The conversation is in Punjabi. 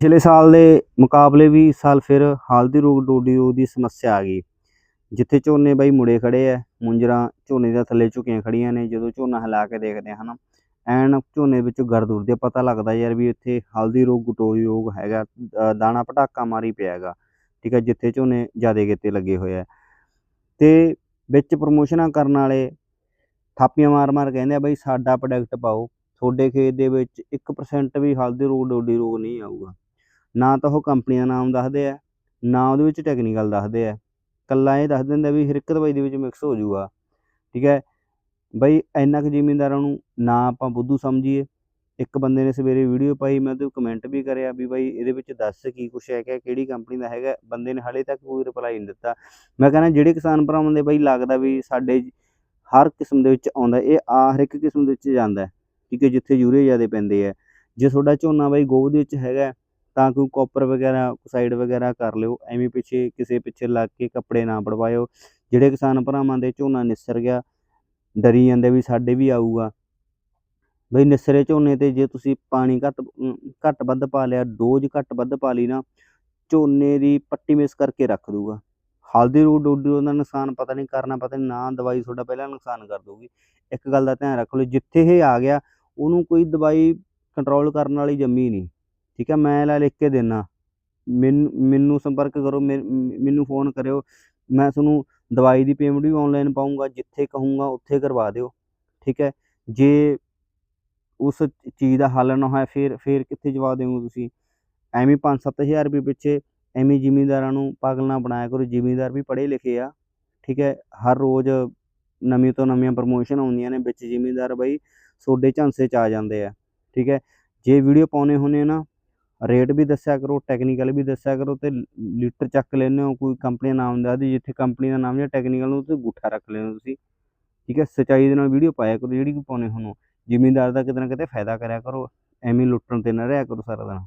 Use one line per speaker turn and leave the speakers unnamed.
ਪਿਛਲੇ ਸਾਲ ਦੇ ਮੁਕਾਬਲੇ ਵੀ ਇਸ ਸਾਲ ਫਿਰ ਹਲਦੀ ਰੋਗ ਡੋਡੀ ਰੋਗ ਦੀ ਸਮੱਸਿਆ ਆ ਗਈ। ਜਿੱਥੇ ਝੋਨੇ ਬਾਈ ਮੁੜੇ ਖੜੇ ਆ ਮੁੰਜਰਾ ਝੋਨੇ ਦੇ ਥੱਲੇ ਝੁਕੀਆਂ ਖੜੀਆਂ ਨੇ, ਜਦੋਂ ਝੋਨਾ ਹਿਲਾ ਕੇ ਦੇਖਦੇ ਆ ਹਨਾ, ਐਨ ਝੋਨੇ ਵਿੱਚ ਗਰਦ ਉੜਦੀ ਆ, ਪਤਾ ਲੱਗਦਾ ਯਾਰ ਵੀ ਇੱਥੇ ਹਲਦੀ ਰੋਗ, ਗਟੋਰੀ ਰੋਗ ਹੈਗਾ ਦਾਣਾ ਪਟਾਕਾ ਮਾਰੀ ਪਿਆ ਹੈਗਾ ਠੀਕ ਹੈ ਜਿੱਥੇ ਝੋਨੇ ਜ਼ਿਆਦਾ ਕਿਤੇ ਲੱਗੇ ਹੋਏ ਆ। ਤੇ ਵਿੱਚ ਪ੍ਰਮੋਸ਼ਨਾਂ ਕਰਨ ਵਾਲੇ ਥਾਪੀਆਂ ਮਾਰ ਮਾਰ ਕਹਿੰਦੇ ਆ, ਬਈ ਸਾਡਾ ਪ੍ਰੋਡਕਟ ਪਾਓ, ਤੁਹਾਡੇ ਖੇਤ ਦੇ ਵਿੱਚ 1% ਵੀ ਹਲਦੀ ਰੋਗ, ਡੋਡੀ ਰੋਗ ਨਹੀਂ ਆਊਗਾ। ਨਾ ਤਾਂ ਉਹ ਕੰਪਨੀ ਦਾ ਨਾਮ ਦੱਸਦੇ ਆ, ਨਾ ਉਹਦੇ ਵਿੱਚ ਟੈਕਨੀਕਲ ਦੱਸਦੇ ਆ। ਕੱਲਾ ਇਹ ਦੱਸ ਦਿੰਦਾ ਵੀ ਹਰ ਇੱਕ ਦਵਾਈ ਦੇ ਵਿੱਚ ਮਿਕਸ ਹੋ ਜਾਊਗਾ। ਠੀਕ ਹੈ? ਬਈ ਇੰਨਾ ਕੁ ਜ਼ਿਮੀਂਦਾਰਾਂ ਨੂੰ ਨਾ ਆਪਾਂ ਬੁੱਧੂ ਸਮਝੀਏ। ਇੱਕ ਬੰਦੇ ਨੇ ਸਵੇਰੇ ਵੀਡੀਓ ਪਾਈ, ਮੈਂ ਉਹਦੇ ਕਮੈਂਟ ਵੀ ਕਰਿਆ ਵੀ ਬਾਈ ਇਹਦੇ ਵਿੱਚ ਦੱਸ ਕੀ ਕੁਛ ਹੈ ਹੈਗਾ, ਕਿਹੜੀ ਕੰਪਨੀ ਦਾ ਹੈਗਾ। ਬੰਦੇ ਨੇ ਹਾਲੇ ਤੱਕ ਕੋਈ ਰਿਪਲਾਈ ਨਹੀਂ ਦਿੱਤਾ। ਮੈਂ ਕਹਿੰਦਾ ਜਿਹੜੇ ਕਿਸਾਨ ਭਰਾਵਾਂ ਦੇ ਬਾਈ ਲੱਗਦਾ ਵੀ ਸਾਡੇ ਹਰ ਕਿਸਮ ਦੇ ਵਿੱਚ ਆਉਂਦਾ, ਇਹ ਆ ਹਰ ਇੱਕ ਕਿਸਮ ਦੇ ਵਿੱਚ ਜਾਂਦਾ। ਠੀਕ ਹੈ? ਜਿੱਥੇ ਯੂਰੀਆ ਜ਼ਿਆਦਾ ਪੈਂਦੇ ਆ। ਜੇ ਤੁਹਾਡਾ ਝੋਨਾ ਬਾਈ ਗੋਹ ਦੇ ਵਿੱਚ ਹੈਗਾ ਤਾਂ ਕੋਈ ਕਾਪਰ ਵਗੈਰਾ ਸਾਈਡ ਵਗੈਰਾ ਕਰ ਲਿਓ। ਐਵੇਂ ਪਿੱਛੇ ਕਿਸੇ ਪਿੱਛੇ ਲੱਗ ਕੇ ਕੱਪੜੇ ਨਾ ਪੜਵਾਇਓ। ਜਿਹੜੇ ਕਿਸਾਨ ਭਰਾਵਾਂ ਦੇ ਝੋਨਾ ਨਿਸਰ ਗਿਆ, ਡਰੀ ਜਾਂਦੇ ਵੀ ਸਾਡੇ ਵੀ ਆਊਗਾ। ਬਈ ਨਿਸਰੇ ਝੋਨੇ ਤੇ ਜੇ ਤੁਸੀਂ ਪਾਣੀ ਘੱਟ ਘੱਟ ਵੱਧ ਪਾ ਲਿਆ, ਡੋਜ਼ ਘੱਟ ਵੱਧ ਪਾ ਲਈ ਨਾ, ਝੋਨੇ ਦੀ ਪੱਟੀ ਮਿਸ ਕਰਕੇ ਰੱਖ ਦੂਗਾ ਹਲਦੀ ਰੂਟ ਡੋਡੀ ਉਹਦਾ ਨੁਕਸਾਨ ਪਤਾ ਨਹੀਂ ਕਰਨਾ, ਪਤਾ ਨਹੀਂ ਨਾ ਦਵਾਈ ਤੁਹਾਡਾ ਪਹਿਲਾਂ ਨੁਕਸਾਨ ਕਰ ਦੂਗੀ ਇੱਕ ਗੱਲ ਦਾ ਧਿਆਨ ਰੱਖ ਲਓ, ਜਿੱਥੇ ਇਹ ਆ ਗਿਆ, ਉਹਨੂੰ ਕੋਈ ਦਵਾਈ ਕੰਟਰੋਲ ਕਰਨ ਵਾਲੀ ਜੰਮੀ ਨਹੀਂ ਠੀਕ ਹੈ, ਮੈਂ ਲੈ ਲਿਖ ਕੇ ਦੇਣਾ ਮੈਨੂੰ ਮੈਨੂੰ ਸੰਪਰਕ ਕਰੋ ਮੈਨ- ਮੈਨੂੰ ਫੋਨ ਕਰਿਓ। ਮੈਂ ਤੁਹਾਨੂੰ ਦਵਾਈ ਦੀ ਪੇਮੈਂਟ ਵੀ ਆਨਲਾਈਨ ਪਾਉਂਗਾ ਜਿੱਥੇ ਕਹੂੰਗਾ ਉੱਥੇ ਕਰਵਾ ਦਿਓ, ਠੀਕ ਹੈ। ਜੇ ਉਸ ਚੀਜ਼ ਦਾ ਹੱਲ ਨਾ ਹੋਇਆ, ਫਿਰ ਫਿਰ ਕਿੱਥੇ ਜਵਾਬ ਦੇਵੋਗੇ ਤੁਸੀਂ? ਐਵੇਂ 5-7000 ਰੁਪਏ ਪਿੱਛੇ ਐਵੇਂ ਜ਼ਿਮੀਂਦਾਰਾਂ ਨੂੰ ਪਾਗਲ ਨਾ ਬਣਾਇਆ ਕਰੋ। ਜ਼ਿਮੀਂਦਾਰ ਵੀ ਪੜ੍ਹੇ ਲਿਖੇ ਆ, ਠੀਕ ਹੈ। ਹਰ ਰੋਜ਼ ਨਵੀਂ ਤੋਂ ਨਵੀਆਂ ਪ੍ਰਮੋਸ਼ਨ ਆਉਂਦੀਆਂ ਨੇ, ਵਿੱਚ ਜ਼ਿਮੀਂਦਾਰ ਬਈ ਤੁਹਾਡੇ ਝਾਂਸੇ 'ਚ ਆ ਜਾਂਦੇ ਆ, ਠੀਕ ਹੈ। ਜੇ ਵੀਡੀਓ ਪਾਉਣੇ ਹੁੰਦੇ ਨਾ ਰੇਟ ਵੀ ਦੱਸਿਆ ਕਰੋ ਟੈਕਨੀਕਲ ਵੀ ਦੱਸਿਆ ਕਰੋ ਤੇ ਲੀਟਰ ਚੱਕ ਲੈਂਦੇ ਹੋ, ਕੋਈ ਕੰਪਨੀ ਦਾ ਨਾਮ ਦੱਸਦੀ ਜਿੱਥੇ ਕੰਪਨੀ ਦਾ ਨਾਮ ਜਾਂ ਟੈਕਨੀਕਲ ਨੂੰ ਉੱਥੇ ਗੁੱਠਾ ਰੱਖ ਲੈਂਦੇ ਹੋ ਤੁਸੀਂ। ਠੀਕ ਹੈ, ਸੱਚਾਈ ਦੇ ਨਾਲ ਵੀਡੀਓ ਪਾਇਆ ਕਰੋ, ਜਿਹੜੀ ਕਿ ਪਾਉਣੇ ਹੁਣ ਜ਼ਿਮੀਂਦਾਰ ਦਾ ਕਿਤੇ ਨਾ ਕਿਤੇ ਫਾਇਦਾ ਕਰਿਆ ਕਰੋ, ਐਵੇਂ ਲੁੱਟਣ ਤੇ ਨਾ ਰਿਹਾ ਕਰੋ ਸਾਰਾ ਦਿਨ।